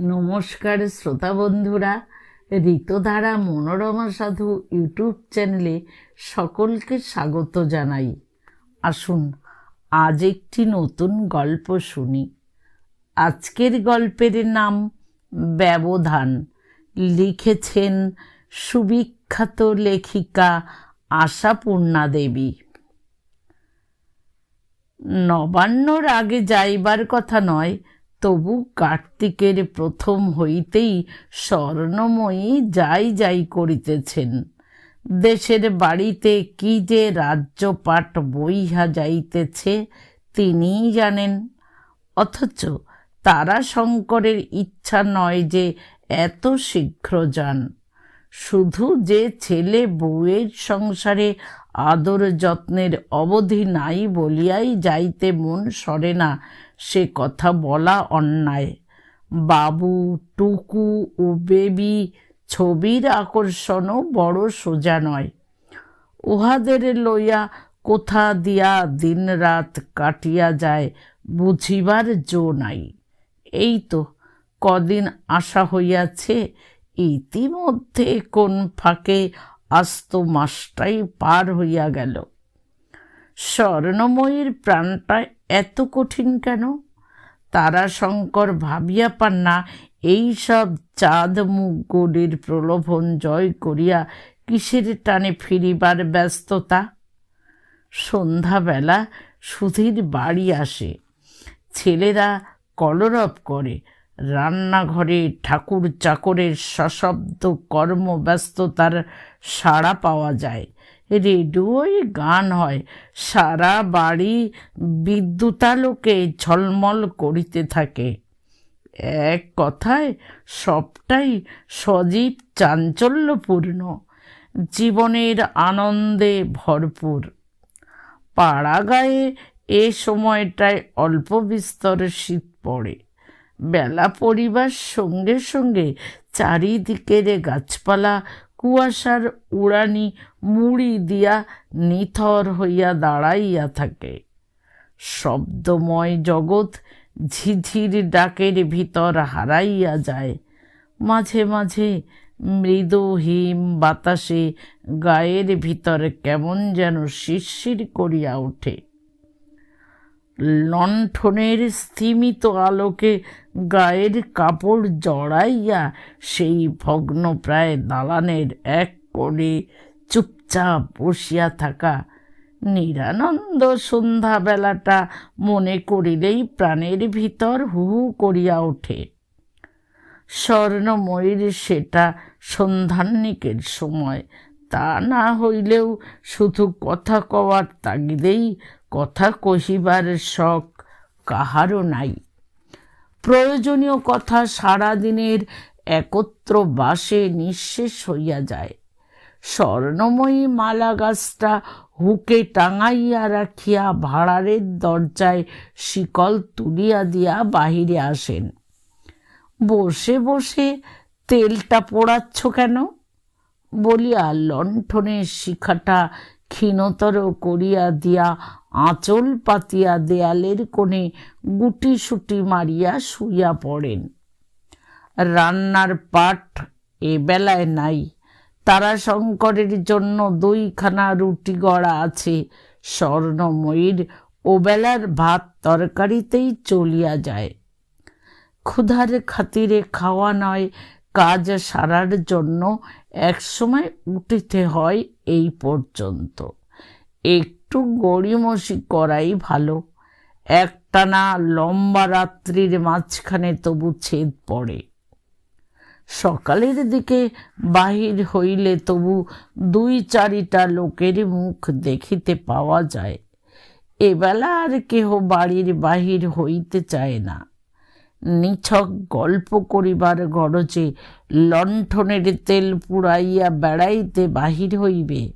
নমস্কার শ্রোতা বন্ধুরা, ঋতধারা মনোরমা সাধু ইউটিউব চ্যানেলে সকলকে স্বাগত জানাই। আসুন, আজ একটি নতুন গল্প শুনি। আজকের গল্পের নাম ব্যবধান। লিখেছেন সুবিখ্যাত লেখিকা আশাপূর্ণা দেবী। নবান্নর আগে যাইবার কথা নয়, তবু কার্তিকের প্রথম হইতেই স্বর্ণময়ী যাই যাই করিতেছেন। দেশের বাড়িতে কি যে রাজ্যপাট বইহা যাইতেছে তিনিই জানেন। অথচ তারা শঙ্করের ইচ্ছা নয় যে এত শীঘ্র যান। শুধু যে ছেলে বউয়ের সংসারে আদর যত্নের অবধি নাই বলিয়াই যাইতে মন সরে না। সে কথা বলা অন্যায়। বাবু, টুকু ও বেবি ছবির আকর্ষণও বড় সোজা নয়। উহাদের লইয়া কোথা দিয়া দিন রাত কাটিয়া যায়, বুঝিবার জো নাই। এই তো কদিন আশা হইয়াছে, ইতিমধ্যে কোন ফাঁকে আস্ত মাসটাই পার হইয়া গেল। স্বর্ণময়ীর প্রাণটা এত কঠিন কেন? তারা শঙ্কর ভাবিয়া পান না এইসব চাঁদ মুখ গড়ির প্রলোভন জয় করিয়া কিসের টানে ফিরিবার ব্যস্ততা? সন্ধ্যাবেলা সুধীর বাড়ি আসে। ছেলেরা কলরব করে রান্নাঘরে ঠাকুর চাকরের সশব্দ কর্মব্যস্ততার সাড়া পাওয়া যায়। রেডিওয় গান হয়। সারা বাড়ি বিদ্যুতালোকে ঝলমল করিতে থাকে। এক কথায়, সবটাই সজীব চাঞ্চল্যপূর্ণ। জীবনের আনন্দে ভরপুর। পাড়া গায়ে এ সময়টায় অল্প বিস্তর শীত পড়ে। বেলা পরিবার সঙ্গে সঙ্গে চারিদিকের গাছপালা, কুয়াশার উড়ানি, মুড়ি দিয়া নিথর হইয়া দাঁড়াইয়া থাকে। শব্দময় জগৎ ঝিঝির ডাকের ভিতর হারাইয়া যায়। মাঝে মাঝে মৃদু হিম বাতাসে গায়ের ভিতর কেমন যেন শিরশির করিয়া ওঠে। লণ্ঠনের স্থিমিত আলোকে গায়ের কাপড় জড়াইয়া সেই ভগ্ন প্রায় দালানের এক করে চুপচাপ বসিয়া থাকা নিরানন্দ সন্ধ্যাবেলাটা মনে করিলেই প্রাণের ভিতর হু হু করিয়া ওঠে। স্বর্ণময়ীর সেটা সন্ধান্নিকের সময়, তা না হইলেও শুধু কথা কওয়ার তাগিদেই কথা কহিবার শখ কাহারও নাই। প্রয়োজনীয় কথা সারাদিনের একত্র বাসে নিঃশেষ হইয়া যায়। স্বর্ণময়ী মালা গাছটা হুকে টাঙাইয়া রাখিয়া ভাড়ারের দরজায় শিকল তুলিয়া দিয়া বাহিরে আসেন। বসে বসে তেলটা পোড়াচ্ছ কেন? বলিয়া লণ্ঠনের শিখাটা ক্ষীণতর করিয়া দিয়া, আঁচল পাতিয়া দেয়ালের কোণে গুটি সুটি মারিয়া শুইয়া পড়েন। রান্নার পাট এ বেলায় নাই। তারা শঙ্করের জন্য দুইখানা রুটি গড়া আছে। স্বর্ণময়ীর ওবেলার ভাত তরকারিতেই চলিয়া যায়। ক্ষুধার খাতিরে খাওয়া নয় কাজ সারার জন্য একসময় উঠিতে হয় এই পর্যন্ত। একটু গড়িমসি করাই ভালো। একটানা লম্বা রাত্রির মাঝখানে তবু ছেদ পড়ে। সকালের দিকে বাহির হইলে তবু দুই চারিটা লোকের মুখ দেখিতে পাওয়া যায়। এবেলা আর কেহ বাড়ির বাহির হইতে চায় না। নিছক গল্প করিবার গরজে লণ্ঠনের তেল পুড়াইয়া বেড়াইতে বাহির হইবে।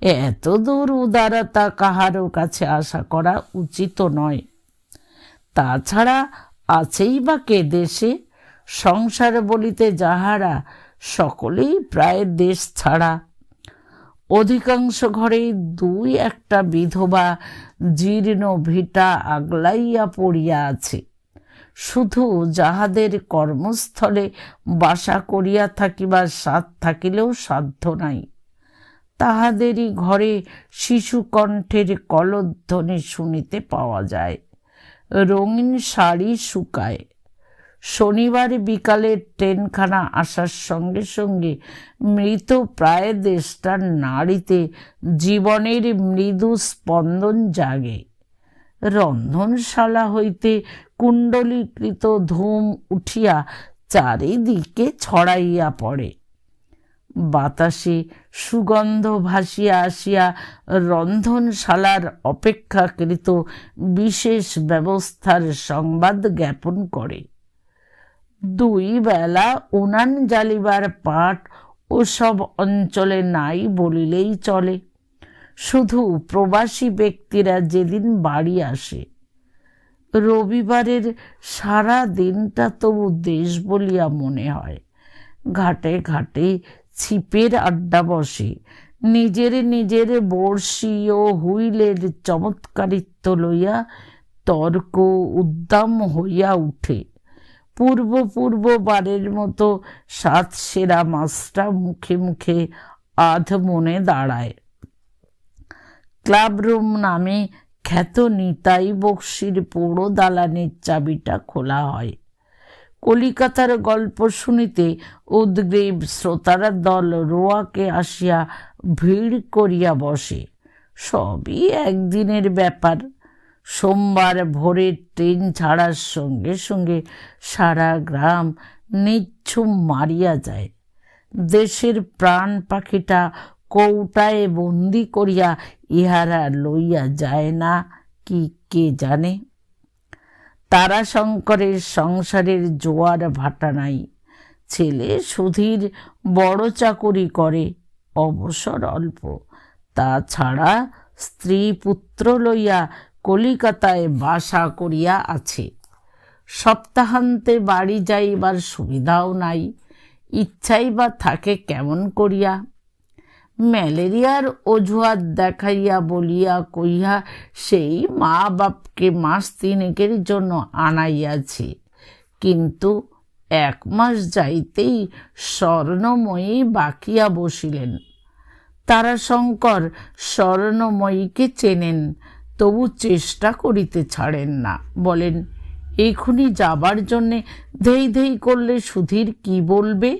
এত দূর উদারতা কাহারও কাছে আশা করা উচিত নয়। তাছাড়া আছেই বা কে দেশে? সংসার বলিতে যাহারা সকলেই প্রায় দেশ ছাড়া। অধিকাংশ ঘরেই দুই একটা বিধবা জীর্ণ ভিটা আগলাইয়া পড়িয়া আছে। শুধু যাহাদের কর্মস্থলে বাসা করিয়া থাকিবার সাধ থাকিলেও সাধ্য নাই। তাহাদেরই ঘরে শিশু কণ্ঠের কলধ্বনি শুনিতে পাওয়া যায়। রঙিন শাড়ি শুকায়। শনিবার বিকালে ট্রেনখানা আসার সঙ্গে সঙ্গে মৃত প্রায় দেশটার নাড়িতে জীবনের মৃদু স্পন্দন জাগে। রন্ধনশালা হইতে কুণ্ডলীকৃত ধূম উঠিয়া চারিদিকে ছড়াইয়া পড়ে। বাতাসে সুগন্ধ ভাসিয়া আসিয়া রন্ধনশালার অপেক্ষাকৃত বিশেষ ব্যবস্থার সংবাদ জ্ঞাপন করে। দুই বেলা উনান জ্বালিবার পাট ওসব অঞ্চলে নাই বলিলেই চলে। শুধু প্রবাসী ব্যক্তিরা যেদিন বাড়ি আসে, রবিবারের সারা দিনটা তবু দেশ বলিয়া মনে হয়। ঘাটে ঘাটে ছিপের আড্ডা বসে, নিজের নিজের বড়শি ও হুইলের চমৎকারিত্ব লইয়া তর্ক উদ্দাম হইয়া উঠে। পূর্ব পূর্ববারের মতো সাত সেরা মাছটা মুখে মুখে আধ মনে দাঁড়ায়। ক্লাবরুম নামে খ্যাত নিতাই বক্সির পোড়ো দালানের চাবিটা খোলা হয়। কলিকাতার গল্প শুনিতে উদ্গ্রীব শ্রোতারা দল রোয়াকে আসিয়া ভিড় করিয়া বসে। সবই একদিনের ব্যাপার। সোমবার ভোরে ট্রেন ছাড়ার সঙ্গে সঙ্গে সারা গ্রাম নিচ্ছুম মারিয়া যায়। দেশের প্রাণ পাখিটা কৌটায় বন্দি করিয়া ইহারা লইয়া যায় না, কি কে জানে? তারাশঙ্করের সংসারের জোয়ার ভাটা নাই। ছেলে সুধীর বড় চাকুরি করে, অবসর অল্প। তাছাড়া স্ত্রী পুত্র লইয়া কলিকাতায় বাসা করিয়া আছে। সপ্তাহান্তে বাড়ি যাইবার সুবিধাও নাই। ইচ্ছাই বা থাকে কেমন করিয়া? ম্যালেরিয়ার অজুহাত দেখাইয়া বলিয়া কইয়া সেই মা বাপকে মাস তিনেকের জন্য আনাইয়াছি। কিন্তু এক মাস যাইতেই স্বর্ণময়ী বাকিয়া বসিলেন। তারা শঙ্কর স্বর্ণময়ীকে চেনেন, তবু চেষ্টা করিতে ছাড়েন না। বলেন এখনই যাবার জন্যে ধেই ধেই করলে সুধীর কি বলবে?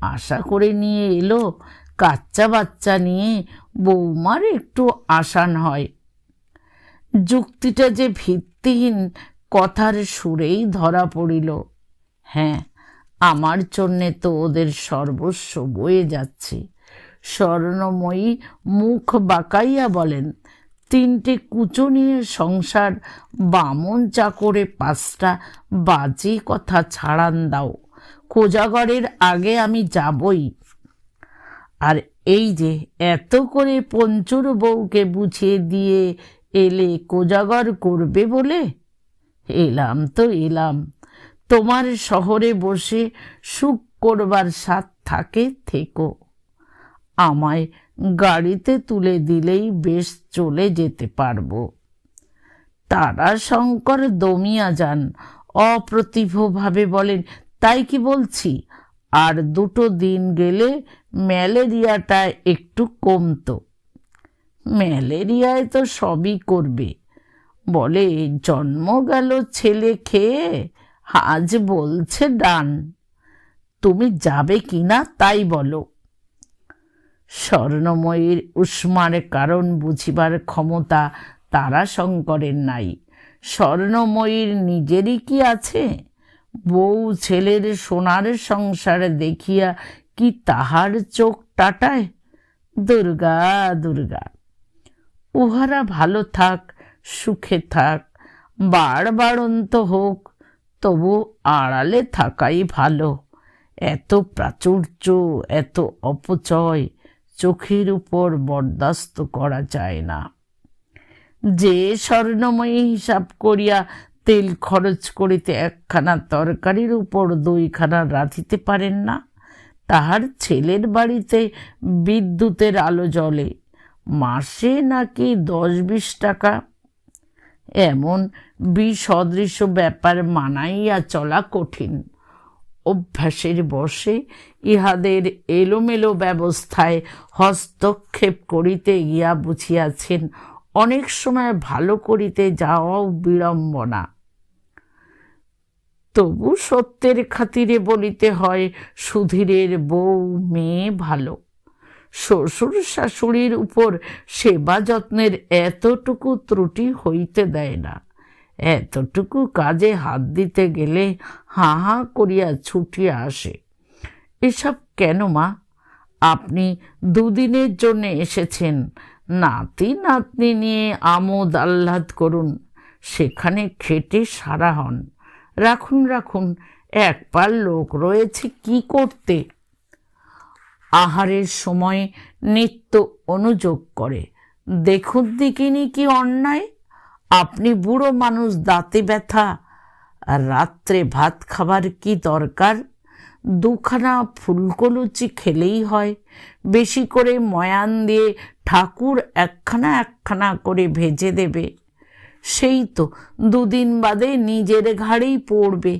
আশা করে নিয়ে এলো কাচ্চা বাচ্চা নিয়ে বৌমার একটু আসান হয়। যুক্তিটা যে ভিত্তিহীন, কথার সুরেই ধরা পড়িল। হ্যাঁ আমার জন্যে তো ওদের সর্বস্ব বয়ে যাচ্ছে। স্বর্ণময়ী মুখ বাঁকাইয়া বলেন, তিনটে কুচো নিয়ে সংসার, বামন চাকরে পাঁচটা বাজে কথা ছাড়ান দাও। কোজাগরের আগে আমি যাবই। আর এই যে এত করে পঞ্চুর বউকে বুঝিয়ে দিয়ে এলে কোজাগর করবে বলে? এলাম তো এলাম। তোমার শহরে বসে সুখ করবার স্বাদ থাকে, থেকো। আমায় গাড়িতে তুলে দিলেই বেশ চলে যেতে পারব। তারা শঙ্কর দমিয়া যান। অপ্রতিভভাবে বলেন, তাই কি বলছি? আর দুটো দিন গেলে ম্যালেরিয়াটা একটু কমতো। ম্যালেরিয়ায় তো সবই করবে। বলে, জন্ম গেল ছেলে খেয়ে, আজ বলছে ডান। তুমি যাবে কি না তাই বলো। স্বর্ণময়ীর উষ্মার কারণ বুঝিবার ক্ষমতা তারা শঙ্করের নাই। স্বর্ণময়ীর নিজেরই কি আছে? বউ ছেলের সোনার সংসারে দেখিয়া কি তাহার চোখ টাটায়? দুর্গা দুর্গা। উহারা ভালো থাক, সুখে থাক বাড়বাড়ন্ত হোক, তবু আড়ালে থাকাই ভালো। এত প্রাচুর্য, এত অপচয় চোখের উপর বরদাস্ত করা যায় না। যে স্বর্ণময়ী হিসাব করিয়া তেল খরচ করিতে একখানা তরকারির উপর দুইখানা রাঁধিতে পারেন না। তাহার ছেলের বাড়িতে বিদ্যুতের আলো জ্বলে। মাসে নাকি দশ বিশ টাকা। এমন বিসদৃশ্য ব্যাপার মানাইয়া চলা কঠিন। অভ্যাসের বসে ইহাদের এলোমেলো ব্যবস্থায় হস্তক্ষেপ করিতে গিয়া বুঝিয়াছেন, অনেক সময় ভালো করিতে যাওয়াও বিড়ম্বনা। তবু সত্যের খাতিরে বলিতে হয়, সুধীরের বউ মেয়ে ভালো। শ্বশুর শাশুড়ির উপর সেবা যত্নের এতটুকু ত্রুটি হইতে দেয় না। এতটুকু কাজে হাত দিতে গেলে হা হা করিয়া ছুটিয়া আসে। এসব কেন মা? আপনি দুদিনের জন্য এসেছেন। নাতি নাতনি নিয়ে আমোদ আহ্লাদ করুন। সেখানে খেটে সারা হন। রাখুন রাখুন এক পার লোক রয়েছে কি করতে? আহারের সময় নিত্য অনুযোগ করে। দেখুন দিকিনি কি অন্যায়? আপনি বুড়ো মানুষ, দাঁতে ব্যথা। রাত্রে ভাত খাবার কি দরকার? দুখানা ফুলকলুচি খেলেই হয়। বেশি করে ময়ান দিয়ে ঠাকুর একখানা একখানা করে ভেজে দেবে। সেই তো দুদিন বাদে নিজের ঘাড়েই পড়বে।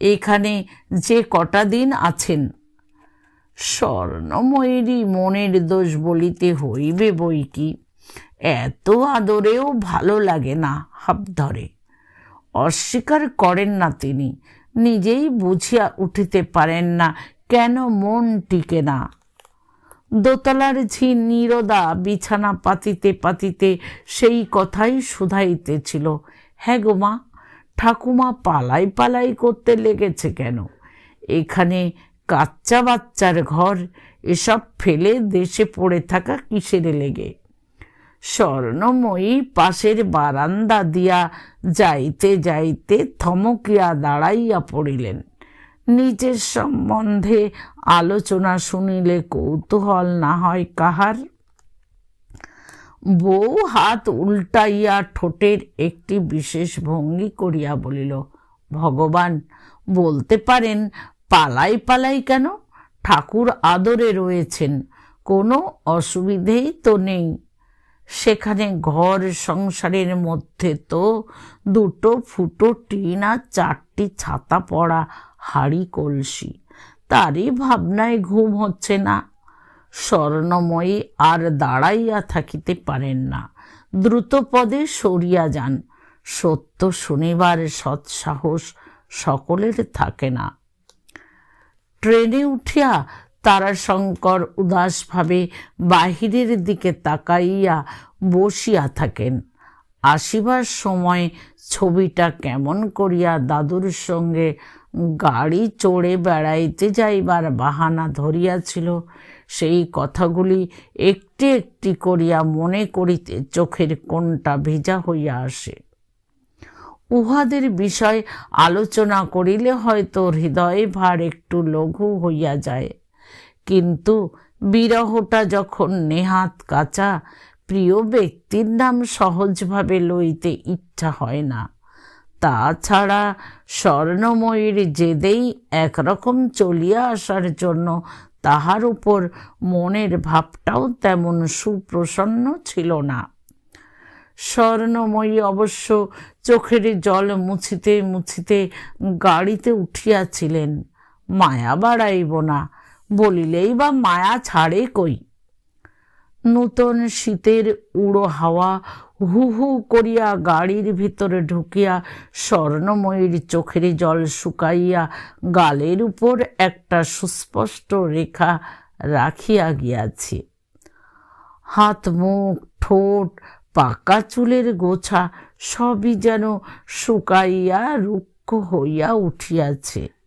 এখানে যে কটা দিন আছেন? স্বর্ণময়ীরই মনের দোষ বলিতে হইবে বই কি? এত আদরেও ভালো লাগে না হাব ধরে অস্বীকার করেন না তিনি। নিজেই বুঝিয়া উঠিতে পারেন না কেন মন টিকে না। দোতলার ঝি নীরদা বিছানা পাতিতে পাতিতে সেই কথাই শুধাইতেছিল। হ্যাঁ গো মা, ঠাকুমা পালাই পালাই করতে লেগেছে কেন? এখানে কাচ্চা বাচ্চার ঘর, এসব ফেলে দেশে পড়ে থাকা কিসের লেগে? স্বর্ণময়ী পাশের বারান্দা দিয়া যাইতে যাইতে থমকিয়া দাঁড়াইয়া পড়িলেন। নিজের সম্বন্ধে আলোচনা শুনিলে কৌতূহল না হয় কাহার? বউ হাত উল্টাইয়া ঠোঁটের একটি বিশেষ ভঙ্গি করিয়া বলিল, ভগবান, বলতে পারেন পালাই পালাই কেন? ঠাকুর আদরে রয়েছেন, কোনো অসুবিধেই তো নেই। সেখানে ঘর সংসারের মধ্যে তো দুটো ফুটো টিন আর চারটি ছাতা পড়া হাড়ি কলসি। তারই ভাবনায় ঘুম হচ্ছে না। স্বর্ণময়ী আর দাঁড়াইয়া থাকিতে পারেন না। দ্রুত পদে সরিয়া যান। সত্য শনিবার সৎসাহস সকলের থাকে না। ট্রেনে উঠিয়া তারাশঙ্কর উদাসভাবে বাহিরের দিকে তাকাইয়া বসিয়া থাকেন। আসিবার সময় ছবিটা কেমন করিয়া দাদুর সঙ্গে গাড়ি চড়ে বেড়াইতে যাইবার বাহানা ধরিয়াছিল, সেই কথাগুলি একটি একটি করিয়া মনে করিতে চোখের কোনটা ভিজা হইয়া আসে। উহাদের বিষয় আলোচনা করিলে হয়তো হৃদয় ভার একটু লঘু হইয়া যায়, কিন্তু বিরহটা যখন নেহাত কাঁচা, প্রিয় ব্যক্তির নাম সহজভাবে লইতে ইচ্ছা হয় না। তাছাড়া স্বর্ণময়ীর জেদেই একরকম চলিয়া আসার জন্য তাহার উপর মনের ভাবটাও তেমন সুপ্রসন্ন ছিল না। স্বর্ণময়ী অবশ্য চোখের জল মুছিতে মুছিতে গাড়িতে উঠিয়াছিলেন, মায়া বাড়াইব না, বলিলেই বা মায়া ছাড়ে কই? নূতন শীতের উড়ো হাওয়া হু হু করিয়া গাড়ির ভিতরে ঢুকিয়া স্বর্ণময়ীর চোখের জল শুকাইয়া গালের উপর একটা সুস্পষ্ট রেখা রাখিয়া গিয়াছে। হাত, মুখ, ঠোঁট, পাকা চুলের গোছা সবই যেন শুকাইয়া রুক্ষ হইয়া উঠিয়াছে।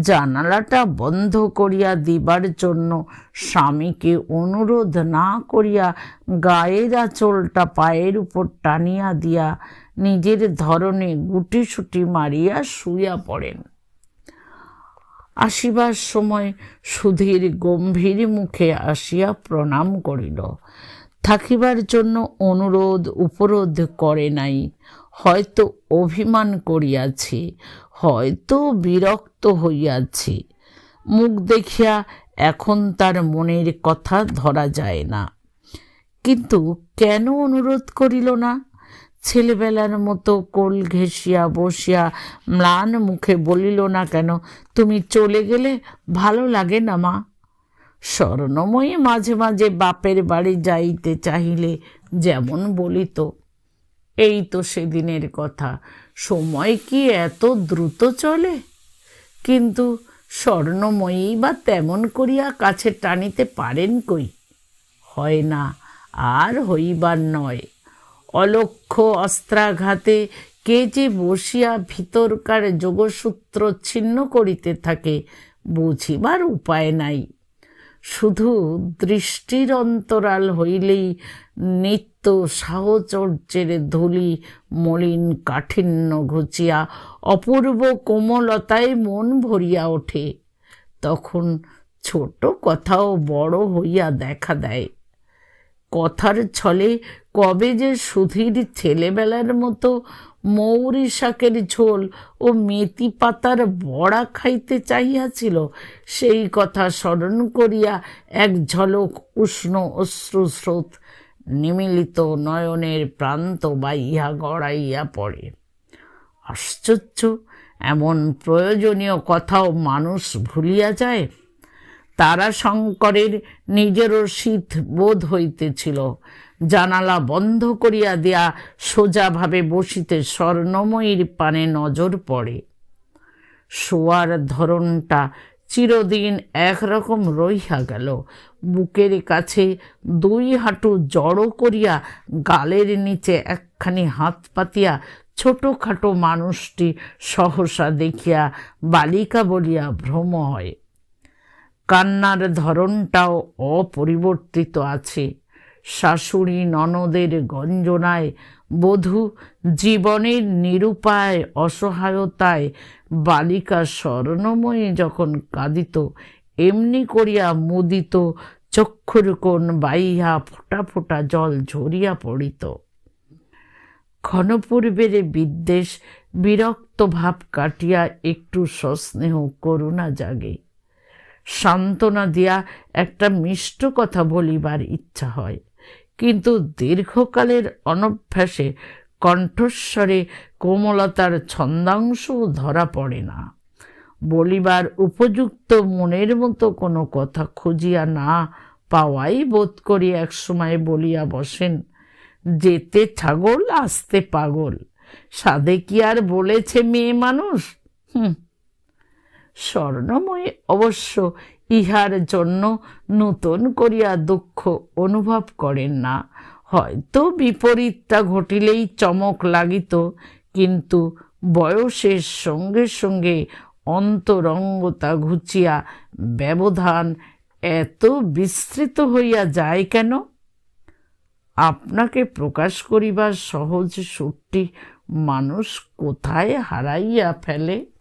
জানালাটা বন্ধ করিয়া দিবার জন্য স্বামীকে অনুরোধ না করিয়া গায়ের আঁচলটা পায়ের উপর টানিয়া দিয়া নিজের ধরনে গুটিসুটি মারিয়া শুইয়া পড়েন। আসিবার সময় সুধীর গম্ভীর মুখে আসিয়া প্রণাম করিল। থাকিবার জন্য অনুরোধ, উপরোধ করে নাই। হয়তো অভিমান করিয়াছি, হয়তো বিরক্ত হইয়াছি। মুখ দেখিয়া এখন তার মনের কথা ধরা যায় না। কিন্তু কেন অনুরোধ করিল না? ছেলেবেলার মতো কোল ঘেঁষিয়া বসিয়া ম্লান মুখে বলিল না কেন, তুমি চলে গেলে ভালো লাগে না মা। স্বর্ণময়ী মাঝে মাঝে বাপের বাড়ি যাইতে চাহিলে যেমন বলিত এই তো সেদিনের কথা। সময় কি এত দ্রুত চলে? কিন্তু স্বর্ণময়ী বা তেমন করিয়া কাছে টানিতে পারেন কই? হয় না, আর হইবার নয়। অলক্ষ অস্ত্রাঘাতে কে যে বসিয়া ভিতরকার যোগসূত্র ছিন্ন করিতে থাকে, বুঝিবার উপায় নাই। শুধু দৃষ্টির অন্তরাল হইলেই নিত্য সাহচর্যের ধুলি মলিন কাঠিন্য ঘুচিয়া অপূর্ব কোমলতায় মন ভরিয়া ওঠে। তখন ছোট কথাও বড় হইয়া দেখা দেয়। কথার ছলে কবে যে সুধীর ছেলেবেলার মতো মৌরি শাকের ঝোল ও মেথি পাতার বড়া খাইতে চাহিয়াছিল, সেই কথা স্মরণ করিয়া এক ঝলক উষ্ণ অশ্রুস্রোত নিমিলিত নয়নের প্রান্ত বাইয়া গড়াইয়া পড়ে। আশ্চর্য, এমন প্রয়োজনীয় কথাও মানুষ ভুলিয়া যায়। তারা শঙ্করের নিজেরও শীত বোধ হইতেছিল। জানালা বন্ধ করিয়া দিয়া সোজাভাবে বসিতে স্বর্ণময়ীর পানে নজর পড়ে। শোয়ার ধরনটা চিরদিন একরকম রইয়া গেল। বুকের কাছে দুই হাঁটু জড়ো করিয়া গালের নিচে একখানি হাত পাতিয়া ছোটোখাটো মানুষটি সহসা দেখিয়া বালিকা বলিয়া ভ্রম হয়। কান্নার ধরনটাও অপরিবর্তিত আছে। শাশুড়ি ননদের গঞ্জনায়, বধূ জীবনের নিরুপায় অসহায়তায় বালিকা স্বর্ণময়ী যখন কাঁদিত, এমনি করিয়া মুদিত চক্ষুর কোণ বাইয়া ফোটা ফোটা জল ঝরিয়া পড়িত। ক্ষণপূর্বের বিদ্বেষ, বিরক্ত ভাব কাটিয়া একটু সস্নেহ করুণা জাগে। সান্ত্বনা দিয়া একটা মিষ্ট কথা বলিবার ইচ্ছা হয়। কিন্তু দীর্ঘকালের অনভ্যাসে কণ্ঠস্বরে কোমলতার ছন্দাংশ ধরা পড়ে না। বলিবার উপযুক্ত মনের মতো কোনো কথা খুঁজিয়া না পাওয়াই বোধ করি একসময় বলিয়া বসেন, যেতে ছাগল, আসতে পাগল। সাদে কি আর বলেছে মেয়ে মানুষ? হুম। স্বর্ণময়ী অবশ্য ইহার জন্য নূতন করিয়া দুঃখ অনুভব করেন না। হয়তো বিপরীতটা ঘটিলেই চমক লাগিত, কিন্তু বয়সের সঙ্গে সঙ্গে অন্তরঙ্গতা ঘুচিয়া ব্যবধান এত বিস্তৃত হইয়া যায় কেন? আপনাকে প্রকাশ করিবার সহজ সুরটি মানুষ কোথায় হারাইয়া ফেলে?